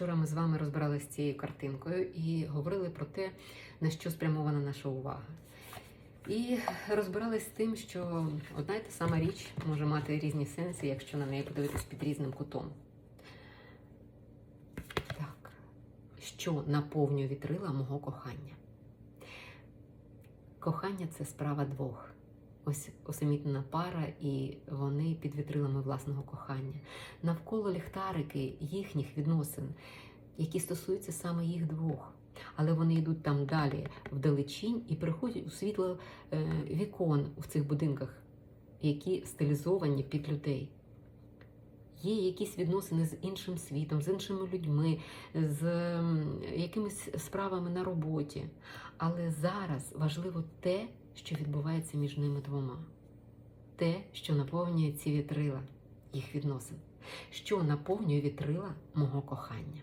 Вчора ми з вами розбиралися з цією картинкою і говорили про те, на що спрямована наша увага. І розбирались з тим, що одна й та сама річ може мати різні сенси, якщо на неї подивитись під різним кутом. Так, що наповнює вітрила мого кохання? Кохання це справа двох. Ось осамітнена пара, і вони під вітрилами власного кохання. Навколо ліхтарики їхніх відносин, які стосуються саме їх двох. Але вони йдуть там далі, вдалечінь, і приходять у світло е, вікон в цих будинках, які стилізовані під людей. Є якісь відносини з іншим світом, з іншими людьми, з якимись справами на роботі. Але зараз важливо те, що відбувається між ними двома, те, що наповнює ці вітрила їх відносин, що наповнює вітрила мого кохання.